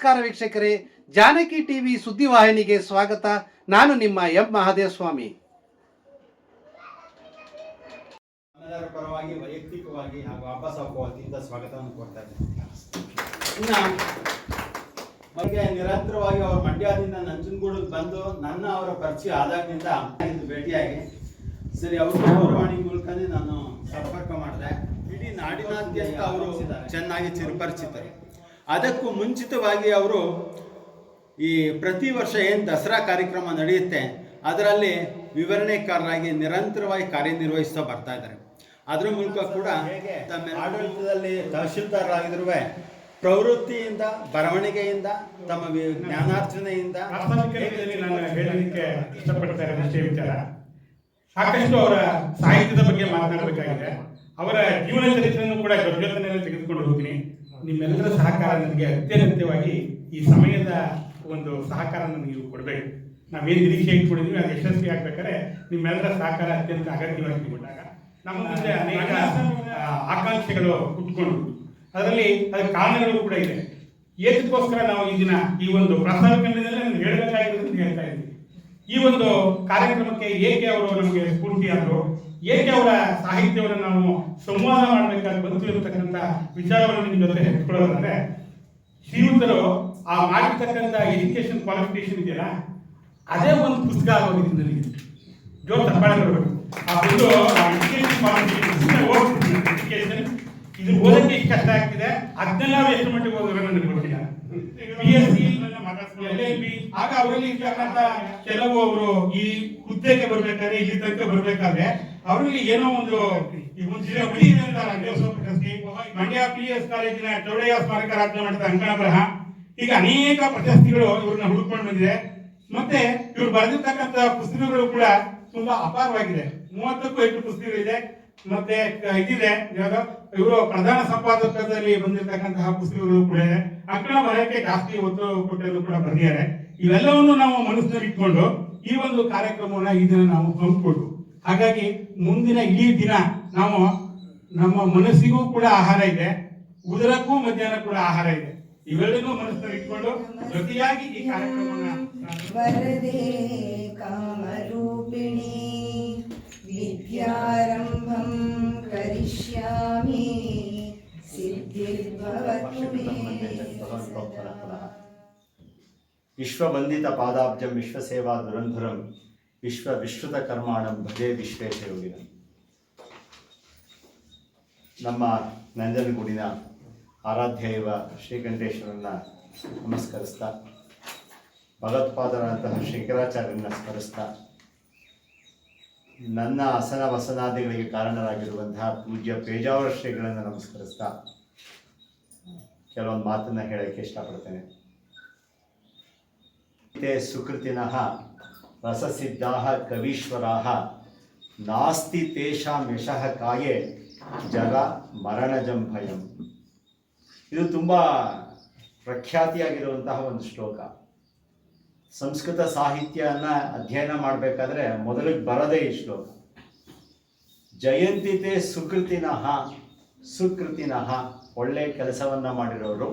ನಮಸ್ಕಾರ ವೀಕ್ಷಕರೇ, ಜಾನಕಿ ಟಿವಿ ಸುದ್ದಿವಾಹಿನಿಗೆ ಸ್ವಾಗತ. ನಾನು ನಿಮ್ಮ ಎಂ ಮಹಾದೇವಸ್ವಾಮಿ. ಸ್ವಾಮಿ ಪರವಾಗಿ, ವೈಯಕ್ತಿಕವಾಗಿ ಹಾಗೂ ಅಬ್ಬಾಸ್ ವತಿಯಿಂದ ಸ್ವಾಗತವನ್ನು ಕೊಡ್ತಾ ಇದ್ದೇನೆ. ನಿರಂತರವಾಗಿ ಅವರು ಮಂಡ್ಯದಿಂದ ನಂಜನಗೂಡಿಗೆ ಬಂದು ನನ್ನ ಅವರ ಪರಿಚಯ ಆದಾಗಿನಿಂದ ಭೇಟಿಯಾಗಿ, ಸರಿ, ಅವರು ದೂರವಾಣಿ ಮೂಲಕನೇ ನಾನು ಸಂಪರ್ಕ ಮಾಡಿದೆ. ಇಡೀ ನಾಡಿನಾದ್ಯಂತ ಅವರು ಚೆನ್ನಾಗಿ ಚಿರಪರಿಚಿತರು. ಅದಕ್ಕೂ ಮುಂಚಿತವಾಗಿ ಅವರು ಈ ಪ್ರತಿ ವರ್ಷ ಏನು ದಸರಾ ಕಾರ್ಯಕ್ರಮ ನಡೆಯುತ್ತೆ, ಅದರಲ್ಲಿ ವಿವರಣೆಕಾರರಾಗಿ ನಿರಂತರವಾಗಿ ಕಾರ್ಯನಿರ್ವಹಿಸ್ತಾ ಬರ್ತಾ ಇದ್ದಾರೆ. ಅದರ ಮೂಲಕ ಕೂಡ ತಮ್ಮ ಆಡಳಿತದಲ್ಲಿ ತಹಶೀಲ್ದಾರರಾಗಿದ್ರು ಪ್ರವೃತ್ತಿಯಿಂದ, ಬರವಣಿಗೆಯಿಂದ, ತಮ್ಮ ಜ್ಞಾನಾರ್ಜನೆಯಿಂದ. ನಾನು ಹೇಳಲಿಕ್ಕೆ ವಿಚಾರ. ಸಾಕಷ್ಟು ಅವರ ಸಾಹಿತ್ಯದ ಬಗ್ಗೆ ಮಾತನಾಡಬೇಕಾಗಿದೆ. ಅವರ ಜೀವನ ಚರಿತ್ರೆಯನ್ನು ಕೂಡ ಜೊತೆ ತೆಗೆದುಕೊಂಡು ಹೋಗ್ತೀನಿ. ನಿಮ್ಮೆಲ್ಲರ ಸಹಕಾರ ನನಗೆ ಅತ್ಯಗತ್ಯವಾಗಿ ಈ ಸಮಯದ ಒಂದು ಸಹಕಾರ ನೀವು ಕೊಡಬೇಕು. ನಾವೇನು ನಿರೀಕ್ಷೆ ಇಟ್ಕೊಂಡಿದ್ವಿ, ಅದು ಯಶಸ್ವಿ ಆಗ್ಬೇಕಾದ್ರೆ ನಿಮ್ಮೆಲ್ಲರ ಸಹಕಾರ ಅತ್ಯಂತ ಅಗತ್ಯವಾಗಿ ಕೊಟ್ಟಾಗ ನಮ್ಮ ಮುಂದೆ ಅನೇಕ ಆಕಾಂಕ್ಷೆಗಳು ಹುಟ್ಕೊಂಡು ಅದರಲ್ಲಿ ಅದರ ಕಾರಣಗಳು ಕೂಡ ಇದೆ. ಏತಕ್ಕೋಸ್ಕರ ನಾವು ಈ ದಿನ ಈ ಒಂದು ಪ್ರಾಸ್ತಾವಿಕದಲ್ಲಿ ನಾನು ಹೇಳಬೇಕಾಗಿರೋದನ್ನು ಹೇಳ್ತಾ ಇದ್ದೀನಿ. ಈ ಒಂದು ಕಾರ್ಯಕ್ರಮಕ್ಕೆ ಏಕೆ ಅವರು ನಮಗೆ ಸ್ಫೂರ್ತಿ ಆದರು? ಏಕೆ ಅವರ ಸಾಹಿತ್ಯವನ್ನು ನಾವು ಸಂವಾದ ಮಾಡಬೇಕಾಗಿ ಬಂತು ಇರತಕ್ಕಂಥ ವಿಚಾರವನ್ನು ನಿಮ್ಮ ಜೊತೆ ಹೆಚ್ಕೊಳ್ಳೋದಂದ್ರೆ, ಶ್ರೀಯುತರು ಆ ಮಾಡಿರ್ತಕ್ಕಂಥ ಎಜುಕೇಶನ್ ಕ್ವಾಲಿಫಿಕೇಶನ್ ಇದೆಯಲ್ಲ, ಅದೇ ಒಂದು ಪುಸ್ತಕ ಆಗೋಗಿತ್ತು ನನಗೆ. ಜೋರ್ ತಪ್ಪಾಳೆ ಆ ಒಂದು ಎಜುಕೇಶನ್ ಕ್ವಾಲಿಫಿಕೇಶನ್ ಓದ್ತೀನಿ ಇದು ಓದಕ್ಕೆ ಕಷ್ಟ ಆಗ್ತಿದೆ. ಅದನ್ನೆಲ್ಲ ನಾವು ಎಷ್ಟು ಮಟ್ಟಿಗೆ ಓದಿದ್ರು ನನಗೆ ಗೊತ್ತಿಲ್ಲ. ಪಿ ಎಸ್ ಸಿ ಆಗ ಅವರಲ್ಲಿ ಕೆಲವು ಅವರು ಈ ಹುದ್ದೆಗೆ ಬರ್ಬೇಕಾದ್ರೆ, ಇಲ್ಲಿ ತನಕ ಬರ್ಬೇಕಾದ್ರೆ ಅವರಲ್ಲಿ ಏನೋ ಒಂದು ಈ ಮುಂಚೆ ಜಿಲ್ಲೆ ಉಳಿ ಇದೆ ಅಂತಾರಲ್ಲ, ಜೋಸಫ್ ಪ್ರಶಸ್ತಿ ಮಂಡ್ಯ ಪಿ ಎಸ್ ಕಾಲೇಜಿನ ಚೌಡಯ್ಯ ಸ್ಮಾರಕ ರಾಜ್ಯ ಮಟ್ಟದ ಅಂಕಣ ಬರಹ. ಈಗ ಅನೇಕ ಪ್ರಶಸ್ತಿಗಳು ಇವ್ರನ್ನ ಹುಡುಕೊಂಡು ಬಂದಿದೆ. ಮತ್ತೆ ಇವ್ರು ಬರೆದಿರ್ತಕ್ಕಂಥ ಪುಸ್ತಕಗಳು ಕೂಡ ತುಂಬಾ ಅಪಾರವಾಗಿದೆ. ಮೂವತ್ತಕ್ಕೂ ಹೆಚ್ಚು ಪುಸ್ತಕಗಳಿದೆ. ಮತ್ತೆ ಇದಿದೆ. ಇವಾಗ ಇವರು ಪ್ರಧಾನ ಸಂಪಾದಕದಲ್ಲಿ ಬಂದಿರತಕ್ಕಂತಹ ಪುಸ್ತಕಗಳು ಕೂಡ ಇದೆ. ಅಂಕಣ ಬರಕ್ಕೆ ಜಾಸ್ತಿ ಒತ್ತು ಕೊಟ್ಟರು ಕೂಡ ಬರೆದಿದ್ದಾರೆ. ಇವೆಲ್ಲವನ್ನು ನಾವು ಮನಸ್ಸಿನಲ್ಲಿ ಇಟ್ಕೊಂಡು ಈ ಒಂದು ಕಾರ್ಯಕ್ರಮವನ್ನ ಈ ದಿನ ನಾವು ಹಮ್ಮಿಕೊಂಡು ಹಾಗಾಗಿ ಮುಂದಿನ ಇಡೀ ದಿನ ನಾವು ನಮ್ಮ ಮನಸ್ಸಿಗೂ ಕೂಡ ಆಹಾರ ಇದೆ ಉದರಕ್ಕೂ ಮಧ್ಯಾಹ್ನ ಕೂಡ ಆಹಾರ ಇದೆ ಇವೆಲ್ಲನೂ ಮನಸ್ಸಿನಲ್ಲಿ ಇಟ್ಕೊಂಡು ಜೊತೆಯಾಗಿ ಈ ಕಾರ್ಯಕ್ರಮವನ್ನ ನಾನು वरदे कामरूपिणी विद्यारम्भं करिष्यामि सिद्धिर्भवतु मे सदा। ವಿಶ್ವವಂದಿತ ಪಾದಾಬ್ಜಂ ವಿಶ್ವಸೇವಾ ದುರಂಧುರಂ ವಿಶ್ವ ವಿಶ್ವದ ಕರ್ಮಾಣಂ ಭಜೆ ವಿಶ್ವೇಶ ಯೋಗಿನ ನಮ್ಮ ನಂಜನಗೂಡಿನ ಆರಾಧ್ಯ ಶ್ರೀಕಂಠೇಶ್ವರನ್ನ ನಮಸ್ಕರಿಸ್ತಾ ಭಗವತ್ಪಾದರಂತಹ ಶಂಕರಾಚಾರ್ಯರನ್ನ ಸ್ಮರಿಸ್ತಾ, ನನ್ನ ಅಸನ ವಸನಾದಿಗಳಿಗೆ ಕಾರಣರಾಗಿರುವಂತಹ ಪೂಜ್ಯ ಪೇಜಾವರ ಶ್ರೀಗಳನ್ನು ನಮಸ್ಕರಿಸ್ತಾ, ಕೆಲವೊಂದು ಮಾತನ್ನು ಹೇಳಕ್ಕೆ ಇಷ್ಟಪಡ್ತೇನೆ. ते ರಸಸಿದ್ಧಾ ಕವೀಶ್ವರ ನಾಸ್ತಿ ತೇಷಾಂ ಯಶಃ ಕಾಯೇ ಜಗ ಮರಣಜಂ ಭಯಂ. ಇದು ತುಂಬ ಪ್ರಖ್ಯಾತಿಯಾಗಿರುವಂತಹ ಒಂದು ಶ್ಲೋಕ. ಸಂಸ್ಕೃತ ಸಾಹಿತ್ಯನ ಅಧ್ಯಯನ ಮಾಡಬೇಕಾದ್ರೆ ಮೊದಲಿಗೆ ಬರದೇ ಈ ಶ್ಲೋಕ. ಜಯಂತಿತೆ ಸುಕೃತಿನಃ ಸುಕೃತಿನಃ ಒಳ್ಳೆ ಕೆಲಸವನ್ನು ಮಾಡಿರೋರು.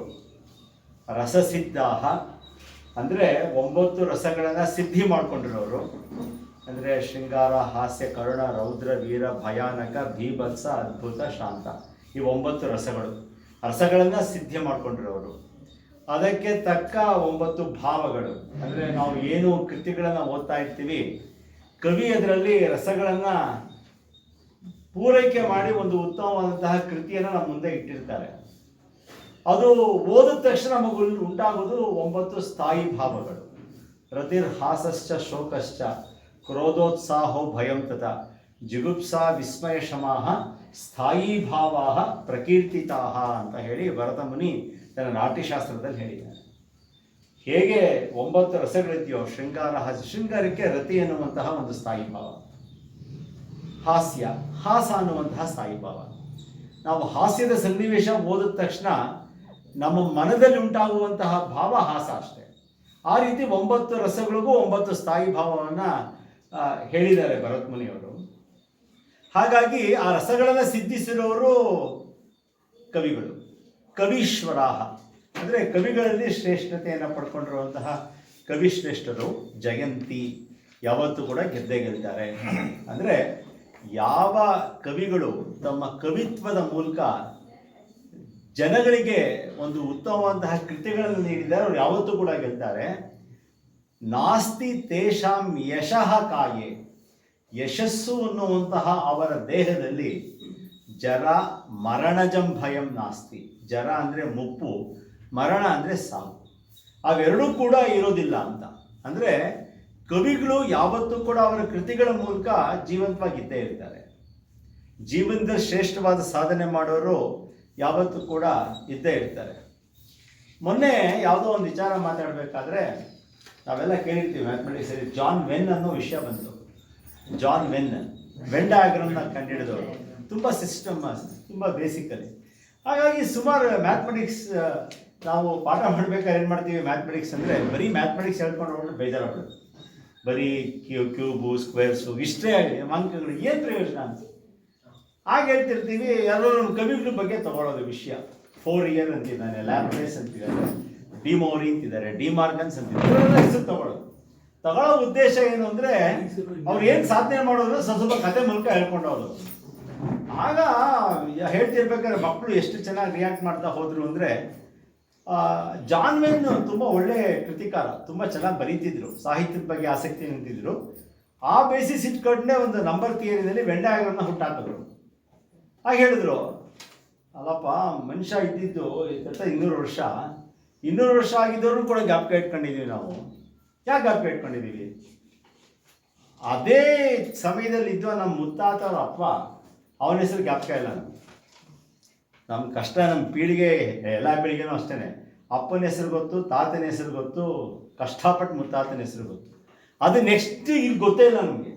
ರಸಸಿದ್ಧ ಅಂದರೆ ಒಂಬತ್ತು ರಸಗಳನ್ನು ಸಿದ್ಧಿ ಮಾಡ್ಕೊಂಡಿರೋರು. ಅಂದರೆ ಶೃಂಗಾರ, ಹಾಸ್ಯ, ಕರುಣ, ರೌದ್ರ, ವೀರ, ಭಯಾನಕ, ಭೀಭತ್ಸ, ಅದ್ಭುತ, ಶಾಂತ. ಈ ಒಂಬತ್ತು ರಸಗಳು. ರಸಗಳನ್ನು ಸಿದ್ಧಿ ಮಾಡ್ಕೊಂಡಿರೋರು. ಅದಕ್ಕೆ ತಕ್ಕ ಒಂಬತ್ತು ಭಾವಗಳು. ಅಂದರೆ ನಾವು ಏನು ಕೃತಿಗಳನ್ನು ಓದ್ತಾ ಇರ್ತೀವಿ. ಕವಿ ಅದರಲ್ಲಿ ರಸಗಳನ್ನು ಪೂರೈಕೆ ಮಾಡಿ ಒಂದು ಉತ್ತಮವಾದಂತಹ ಕೃತಿಯನ್ನು ನಮ್ಮ ಮುಂದೆ ಇಟ್ಟಿರ್ತಾರೆ. ಅದು ಓದಿದ ತಕ್ಷಣ ನಮಗೆ ಉಂಟಾಗೋದು ಒಂಬತ್ತು ಸ್ಥಾಯಿ ಭಾವಗಳು. ರತಿರ್ ಹಾಸಶ್ಚ ಶೋಕಶ್ಚ, ಕ್ರೋಧೋತ್ಸಾಹೋ ಭಯಂ ತತ, ಜಿಗುಪ್ಸಾ ವಿಸ್ಮಯ ಶಮಾಹ, ಸ್ಥಾಯಿ ಭಾವಾಹ ಪ್ರಕೀರ್ತಿತಾಹ ಅಂತ ಹೇಳಿ ಭರತ ಮುನಿ ತನ್ನ ನಾಟ್ಯಶಾಸ್ತ್ರದಲ್ಲಿ ಹೇಳಿದ್ದಾರೆ. ಹೇಗೆ ಒಂಬತ್ತು ರಸಗಳಿದೆಯೋ, ಶೃಂಗಾರ, ಹಾಸ್ಯ, ಶೃಂಗಾರಕ್ಕೆ ರತಿ ಎನ್ನುವಂತಹ ಒಂದು ಸ್ಥಾಯಿ ಭಾವ. ಹಾಸ್ಯ, ಹಾಸ ಅನ್ನುವಂತಹ ಸ್ಥಾಯಿ ಭಾವ. ನಾವು ಹಾಸ್ಯದ ಸನ್ನಿವೇಶ ಓದಿದ ತಕ್ಷಣ ನಮ್ಮ ಮನದಲ್ಲಿ ಉಂಟಾಗುವಂತಹ ಭಾವ ಹಾಸ ಅಷ್ಟೇ. ಆ ರೀತಿ ಒಂಬತ್ತು ರಸಗಳಿಗೂ ಒಂಬತ್ತು ಸ್ಥಾಯಿ ಭಾವವನ್ನು ಹೇಳಿದ್ದಾರೆ ಭರತ್ ಮುನಿಯವರು ಹಾಗಾಗಿ ಆ ರಸಗಳನ್ನು ಸಿದ್ಧಿಸಿರೋರು ಕವಿಗಳು. ಕವೀಶ್ವರಾಹ. ಅಂದರೆ ಕವಿಗಳಲ್ಲಿ ಶ್ರೇಷ್ಠತೆಯನ್ನು ಪಡ್ಕೊಂಡಿರುವಂತಹ ಕವಿಶ್ರೇಷ್ಠರು ಜಯಂತಿ. ಯಾವತ್ತೂ ಕೂಡ ಗೆದ್ದೇ ಗೆಲ್ತಾರೆ. ಅಂದರೆ ಯಾವ ಕವಿಗಳು ತಮ್ಮ ಕವಿತ್ವದ ಮೂಲಕ ಜನಗಳಿಗೆ ಒಂದು ಉತ್ತಮವಾದಂತಹ ಕೃತಿಗಳನ್ನು ನೀಡಿದ್ದಾರೆ. ಅವರು ಯಾವತ್ತೂ ಕೂಡ ಗೆಲ್ತಾರೆ. ನಾಸ್ತಿ ತೇಷಾಂ ಯಶಃ ಕಾಯೆ. ಯಶಸ್ಸು ಅನ್ನುವಂತಹ ಅವರ ದೇಹದಲ್ಲಿ ಜರ ಮರಣಜಂ ಭಯಂ ನಾಸ್ತಿ. ಜರ ಅಂದರೆ ಮುಪ್ಪು, ಮರಣ ಅಂದರೆ ಸಾವು. ಅವೆರಡೂ ಕೂಡ ಇರೋದಿಲ್ಲ ಅಂತ. ಅಂದರೆ ಕವಿಗಳು ಯಾವತ್ತೂ ಕೂಡ ಅವರ ಕೃತಿಗಳ ಮೂಲಕ ಜೀವಂತವಾಗಿದ್ದೇ ಇರ್ತಾರೆ. ಜೀವನದ ಶ್ರೇಷ್ಠವಾದ ಸಾಧನೆ ಮಾಡೋರು ಯಾವತ್ತೂ ಕೂಡ ಇದ್ದೇ ಇರ್ತಾರೆ. ಮೊನ್ನೆ ಯಾವುದೋ ಒಂದು ವಿಚಾರ ಮಾತಾಡಬೇಕಾದ್ರೆ ನಾವೆಲ್ಲ ಕೇಳಿರ್ತೀವಿ ಮ್ಯಾಥಮೆಟಿಕ್ಸಲ್ಲಿ ಜಾನ್ ವೆನ್ ಅನ್ನೋ ವಿಷಯ ಬಂತು. ಜಾನ್ ವೆನ್ ವೆನ್ ಡಯಾಗ್ರಾಮ್ನ ಕಂಡುಹಿಡಿದವರು ತುಂಬ ಸಿಸ್ಟಮ್ ತುಂಬ ಬೇಸಿಕಲಿ ಹಾಗಾಗಿ ಸುಮಾರು ಮ್ಯಾಥಮೆಟಿಕ್ಸ್ ನಾವು ಪಾಠ ಮಾಡಬೇಕಾದ್ರೆ ಏನು ಮಾಡ್ತೀವಿ ಮ್ಯಾಥಮೆಟಿಕ್ಸ್ ಅಂದರೆ ಬರೀ ಮ್ಯಾಥಮೆಟಿಕ್ಸ್ ಹೇಳ್ಕೊಂಡು ಹೋಗ್ಬಿಟ್ಟು ಬೇಜಾರಾಗೋದು ಬರೀ ಕ್ಯೂ ಕ್ಯೂಬು ಸ್ಕ್ವೇರ್ಸು ಇಷ್ಟೇ ಅಂಕಗಳು ಏನು ಪ್ರಯೋಜನ ಅಂತ. ಹಾಗೆ ಹೇಳ್ತಿರ್ತೀವಿ ಎಲ್ಲರೂ ನಮ್ಮ ಕವಿಗಳ ಬಗ್ಗೆ ತಗೊಳ್ಳೋದು ವಿಷಯ. ಫೋರ್ ಇಯರ್ ಅಂತಿದ್ದಾನೆ ಲ್ಯಾಬ್ರೇಸ್ ಅಂತಿದ್ದಾರೆ ಡಿಮೋರಿ ಅಂತಿದ್ದಾರೆ ಡಿಮಾರ್ಗನ್ಸ್ ಅಂತಿದ್ದಾರೆ ಹೆಸರು ತಗೊಳ್ಳೋದು. ತಗೊಳ್ಳೋ ಉದ್ದೇಶ ಏನು ಅಂದರೆ, ಅವ್ರು ಏನು ಸಾಧನೆ ಮಾಡೋದು ಸ್ವಲ್ಪ ಸ್ವಲ್ಪ ಕತೆ ಮೂಲಕ ಹೇಳ್ಕೊಂಡವರು ಆಗ ಹೇಳ್ತಿರ್ಬೇಕಾದ್ರೆ ಮಕ್ಕಳು ಎಷ್ಟು ಚೆನ್ನಾಗಿ ರಿಯಾಕ್ಟ್ ಮಾಡ್ತಾ ಹೋದ್ರು ಅಂದರೆ ಜಾನ್ ವೆನ್ ತುಂಬ ಒಳ್ಳೆ ಕೃತಿಕಾರ, ತುಂಬ ಚೆನ್ನಾಗಿ ಬರೀತಿದ್ರು, ಸಾಹಿತ್ಯದ ಬಗ್ಗೆ ಆಸಕ್ತಿ ನಿಂತಿದ್ರು ಆ ಬೇಸಿಸ್ ಇಟ್ಕೊಂಡೇ ಒಂದು ನಂಬರ್ ಥಿಯರಿನಲ್ಲಿ ವೆಂಡಾಗ್ರನ್ನ ಹುಟ್ಟಾಕಿದ್ರು ಹಾಗೆ ಹೇಳಿದ್ರು, ಅಲ್ಲಪ್ಪ, ಮನುಷ್ಯ ಇದ್ದಿದ್ದು ಎತ್ತ ಇನ್ನೂರು ವರ್ಷ. ಇನ್ನೂರು ವರ್ಷ ಆಗಿದ್ದವ್ರು ಕೂಡ ಜ್ಞಾಪಕ ಇಟ್ಕೊಂಡಿದ್ದೀವಿ ನಾವು. ಯಾಕೆ ಜ್ಞಾಪಕ ಇಟ್ಕೊಂಡಿದ್ದೀವಿ ಅದೇ ಸಮಯದಲ್ಲಿ ಇದ್ದ ನಮ್ಮ ಮುತ್ತಾತರ ಅಪ್ಪ, ಅವನ ಹೆಸರು ಜ್ಞಾಪಕ ಇಲ್ಲ ನಮ್ಗೆ. ನಮ್ಮ ಕಷ್ಟ ನಮ್ಮ ಪೀಳಿಗೆ, ಎಲ್ಲ ಪೀಳಿಗೆನೂ ಅಷ್ಟೇ ಅಪ್ಪನ ಹೆಸರು ಗೊತ್ತು, ತಾತನ ಹೆಸರು ಗೊತ್ತು, ಕಷ್ಟಪಟ್ಟು ಮುತ್ತಾತನ ಹೆಸರು ಗೊತ್ತು. ಅದು ನೆಕ್ಸ್ಟ್ ಈಗ ಗೊತ್ತೇ ಇಲ್ಲ ನಮಗೆ.